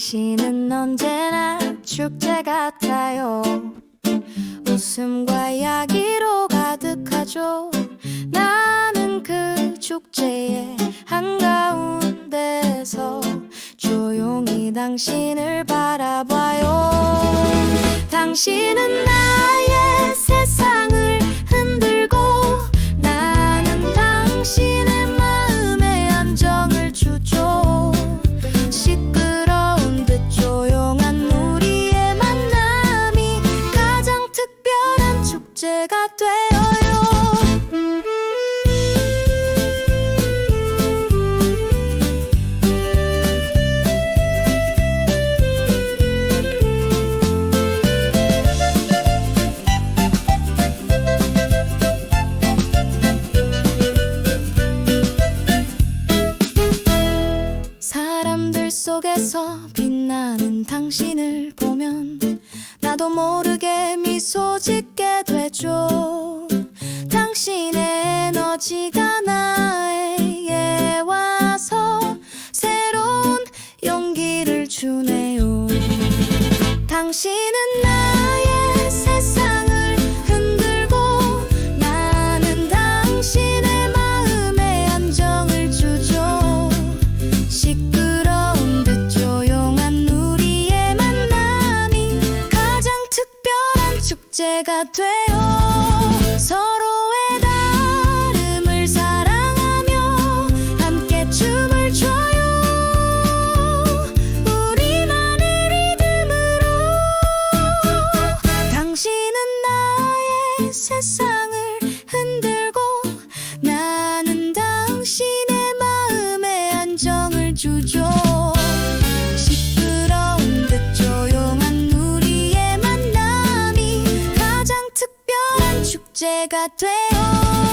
당신은 언제나 축제 같아요. 웃음과 이야기로 가득하죠. 나는 그 축제의 한가운데서 조용히 당신을 바라봐요. 당신은 속에서 빛나는 당신을 보면 나도 모르게 미소 짓게 되죠. 당신의 에너지가 나에게 와서 새로운 용기를 주네요. 당신은 축제가 돼요 서로의 다름을 사랑하며 함께 춤을 춰요. 우리만의 리듬으로 당신은 나의 세상을 흔들고 나는 당신의 마음에 안정을 주죠 축제가 되어.